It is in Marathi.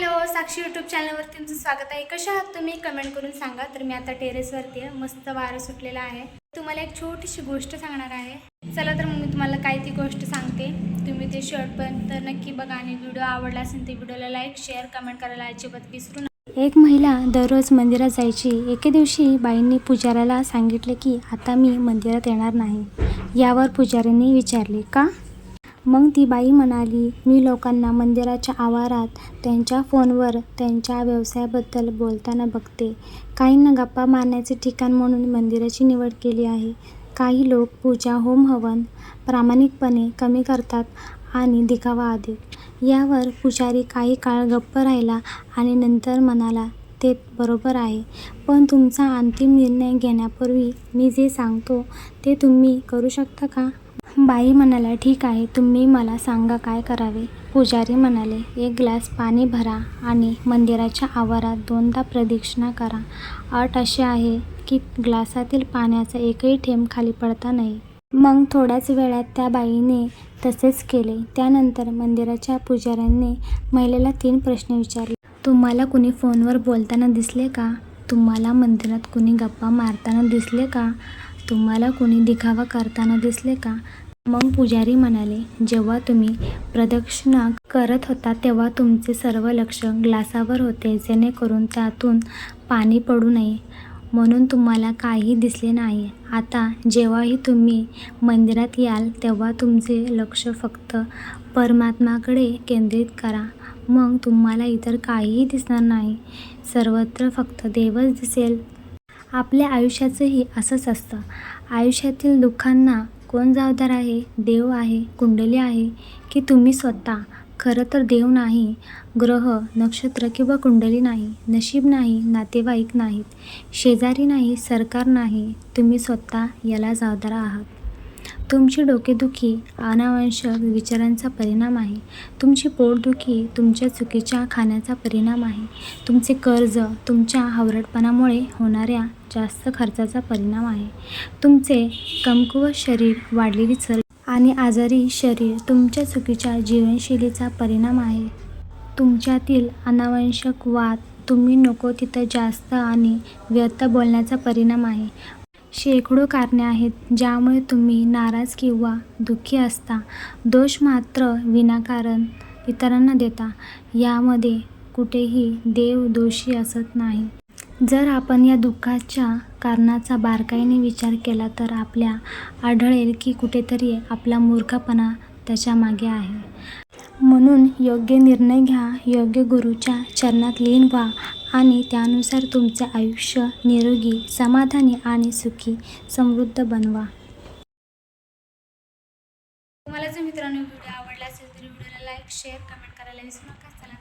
हॅलो साक्षी यूट्यूब चॅनलवरती तुमचं स्वागत आहे. कशा आहात तुम्ही? कमेंट करून सांगा. तर मी आता टेरेसवरती आहे. मस्त वारं सुटलेलं आहे. तुम्हाला एक छोटीशी गोष्ट सांगणार आहे. चला तर मग मी तुम्हाला काय ती गोष्ट सांगते. तुम्ही ते शर्ट पण तर नक्की बघा आणि व्हिडिओ आवडला असेल ते व्हिडिओला लाईक शेअर कमेंट करायला अजिबात विसरू नका. एक महिला दररोज मंदिरात जायची. एके दिवशी बाईंनी पुजाऱ्याला सांगितले की आता मी मंदिरात येणार नाही. यावर पुजाऱ्यांनी विचारले का? मग ती बाई म्हणाली मी लोकांना मंदिराच्या आवारात त्यांच्या फोनवर त्यांच्या व्यवसायाबद्दल बोलताना बघते. काहींना गप्पा मारण्याचे ठिकाण म्हणून मंदिराची निवड केली आहे. काही लोक पूजा होम हवन प्रामाणिकपणे कमी करतात आणि दिखावा अधिक यावर पुजारी काही काळ गप्प राहिला आणि नंतर म्हणाला ते बरोबर आहे. पण तुमचा अंतिम निर्णय घेण्यापूर्वी मी जे सांगतो ते तुम्ही करू शकता का? बाई म्हणाल्या ठीक आहे तुम्ही मला सांगा काय करावे. पुजारी म्हणाले एक ग्लास पाणी भरा आणि मंदिराच्या आवारात दोनदा प्रदक्षिणा करा. अट अशी आहे की ग्लासातील पाण्याचा एकही थेंब खाली पडता नाही. मग थोड्याच वेळात त्या बाईने तसेच केले. त्यानंतर मंदिराच्या पुजाऱ्यांनी महिलेला तीन प्रश्न विचारले. तुम्हाला कुणी फोनवर बोलताना दिसले का? तुम्हाला मंदिरात कुणी गप्पा मारताना दिसले का? तुम्हाला कोणी दिखावा करताना दिसले का? मग पुजारी म्हणाले जेव्हा तुम्ही प्रदक्षिणा करत होता तेव्हा तुमचे सर्व लक्ष ग्लासावर होते जेणेकरून त्यातून पाणी पडू नये. म्हणून तुम्हाला काही दिसले नाही. आता जेव्हाही तुम्ही मंदिरात याल तेव्हा तुमचे लक्ष फक्त परमात्माकडे केंद्रित करा. मग तुम्हाला इतर काहीही दिसणार नाही. सर्वत्र फक्त देवच दिसेल. आपल्या आयुष्याचंही असंच असतं. आयुष्यातील दुःखांना कोण जबाबदार आहे? देव आहे कुंडली आहे की तुम्ही स्वतः? खरं तर देव नाही. ग्रह नक्षत्र किंवा कुंडली नाही. नशीब नाही नातेवाईक नाहीत. शेजारी नाही सरकार नाही. तुम्ही स्वतः याला जबाबदार आहात. तुमची डोकेदुखी अनावश्यक विचारांचा परिणाम आहे. तुमची पोटदुखी तुमच्या चुकीच्या खाण्याचा परिणाम आहे. तुमचे कर्ज तुमच्या हावरटपणामुळे होणाऱ्या जास्त खर्चाचा परिणाम आहे. तुमचे कमकुवत शरीर वाढलेली चल आणि आजारी शरीर तुमच्या चुकीच्या जीवनशैलीचा परिणाम आहे. तुमच्यातील अनावश्यक वाद तुम्ही नको तिथं जास्त आणि व्यर्थ बोलण्याचा परिणाम आहे. शेकडो कारणे आहेत ज्यामुळे तुम्ही नाराज किंवा दुःखी असता. दोष मात्र विनाकारण इतरांना देता. यामध्ये कुठेही देव दोषी असत नाही. जर आपण या दुःखाच्या कारणाचा बारकाईने विचार केला तर आपल्या आढळेल की कुठेतरी आपला मूर्खपणा त्याच्यामागे आहे. म्हणून योग्य निर्णय घ्या योग्य गुरुच्या चरणात लीन व्हा आणि त्यानुसार तुमचे आयुष्य निरोगी समाधानी आणि सुखी समृद्ध बनवा. तुम्हाला जर मित्रांनो व्हिडिओ आवडला असेल तर व्हिडिओला लाईक शेअर कमेंट करायला विसरू नका. चला